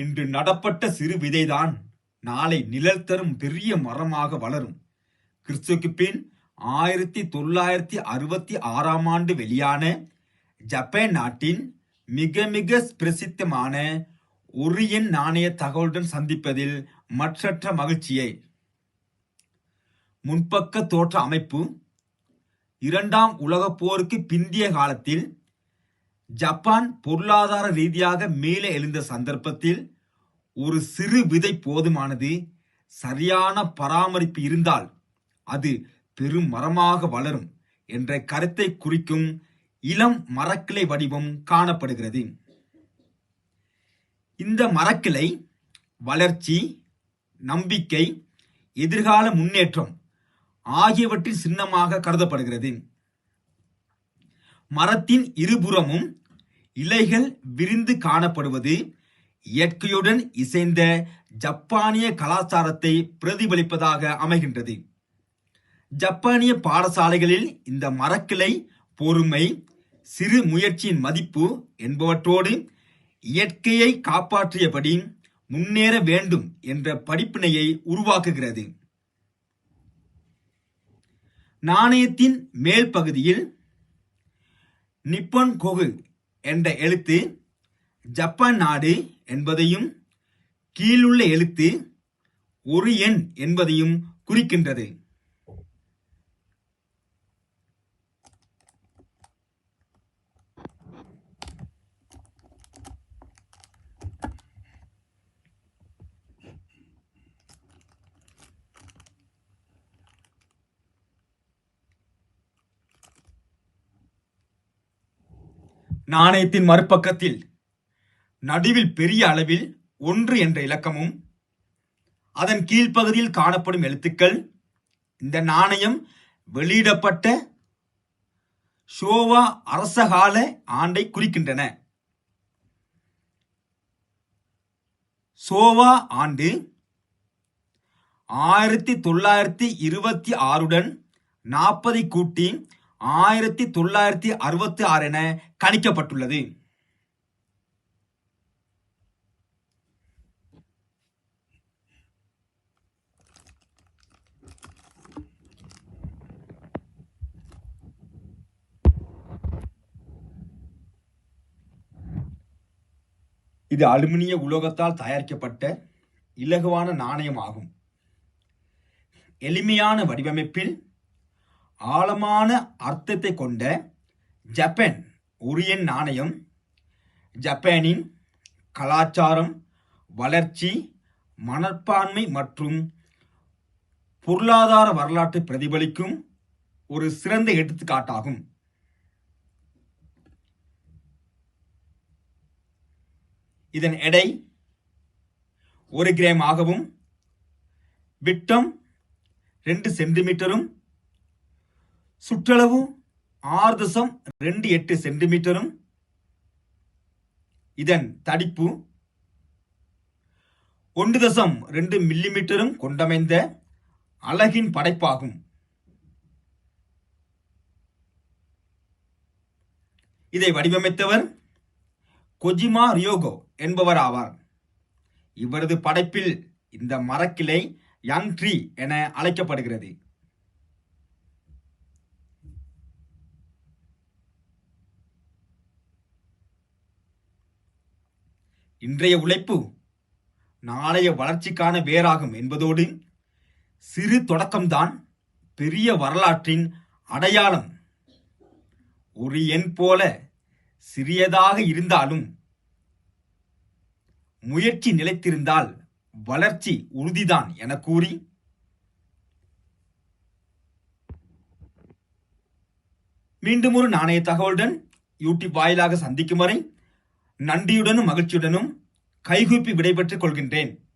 இன்று நடப்பட்ட சிறு விதைதான் நாளை நிழல் தரும் பெரிய மரமாக வளரும். கிறிஸ்துக்கு பின் ஆயிரத்தி தொள்ளாயிரத்தி அறுபத்தி ஆறாம் ஆண்டு வெளியான ஜப்பான் நாட்டின் மிக மிக பிரசித்தமான ஒரியன் நாணய தகவலுடன் சந்திப்பதில் மற்றற்ற மகிழ்ச்சியை. முன்பக்க தோற்ற அமைப்பு இரண்டாம் உலகப் போருக்கு பிந்திய காலத்தில் ஜப்பான் பொருளாதார ரீதியாக மேலே எழுந்த சந்தர்ப்பத்தில் ஒரு சிறு விதை போதுமானது சரியான பராமரிப்பு இருந்தால் அது பெரும் மரமாக வளரும் என்ற கருத்தை குறிக்கும் இளம் மரக்கிளை வடிவம் காணப்படுகிறது. இந்த மரக்கிளை வளர்ச்சி நம்பிக்கை எதிர்கால முன்னேற்றம் ஆகியவற்றின் சின்னமாக கருதப்படுகிறது. மரத்தின் இருபுறமும் இலைகள் விரிந்து காணப்படுவது இயற்கையுடன் இசைந்த ஜப்பானிய கலாச்சாரத்தை பிரதிபலிப்பதாக அமைகின்றது. ஜப்பானிய பாடசாலைகளில் இந்த மரக்கிளை பொறுமை சிறு முயற்சியின் மதிப்பு என்பவற்றோடு இயற்கையை காப்பாற்றியபடி முன்னேற வேண்டும் என்ற படிப்பினையை உருவாக்குகிறது. நாணயத்தின் மேல் பகுதியில் நிப்பன் கொகு என்ற எழுத்து ஜப்பான் நாடு என்பதையும் கீழுள்ள எழுத்து ஒரு எண் என்பதையும் குறிக்கின்றது. நாணயத்தின் மறுபக்கத்தில் நடுவில் பெரிய அளவில் ஒன்று என்ற இலக்கமும் அதன் கீழ்ப்பகுதியில் காணப்படும் எழுத்துக்கள் இந்த நாணயம் வெளியிடப்பட்ட ஷோவா அரசகால ஆண்டை குறிக்கின்றன. சோவா ஆண்டு ஆயிரத்தி தொள்ளாயிரத்தி இருபத்தி ஆறுடன் நாற்பதை கூட்டி ஆயிரத்தி தொள்ளாயிரத்தி அறுபத்தி ஆறு என கணிக்கப்பட்டுள்ளது. இது அலுமினிய உலோகத்தால் தயாரிக்கப்பட்ட இலகுவான நாணயம் ஆகும் எளிமையான வடிவமைப்பில் ஆழமான அர்த்தத்தை கொண்ட ஜப்பான் உரியன் நாணயம் ஜப்பானின் கலாச்சாரம் வளர்ச்சி மனப்பான்மை மற்றும் பொருளாதார வரலாற்றை பிரதிபலிக்கும் ஒரு சிறந்த எடுத்துக்காட்டாகும். இதன் எடை ஒரு கிராம் ஆகவும் விட்டம் ரெண்டு சென்டிமீட்டரும் சுற்றளவு ஆறு தசம் ரெண்டு எட்டு சென்டிமீட்டரும். இதன் தடிப்பு ஒன்று தசம் ரெண்டு மில்லிமீட்டரும் கொண்டமைந்த அழகின் படைப்பாகும். இதை வடிவமைத்தவர் கொஜிமா ரியோகோ என்பவர் ஆவார் இவரது படைப்பில் இந்த மரக்கிளை யங் ட்ரீ என அழைக்கப்படுகிறது. இன்றைய உழைப்பு நாளைய வளர்ச்சிக்கான வேராகும் என்பதோடு சிறு தொடக்கம்தான் பெரிய வரலாற்றின் அடையாளம். ஒரு எண் போல சிறியதாக இருந்தாலும் முயற்சி நிலைத்திருந்தால் வளர்ச்சி உறுதிதான் என கூறி மீண்டும் ஒரு நாணய தகவலுடன் யூடியூப் வாயிலாக சந்திக்கும் வரை நன்றியுடனும் மகிழ்ச்சியுடனும் கைகூப்பி விடைபெற்றுக் கொள்கின்றேன்.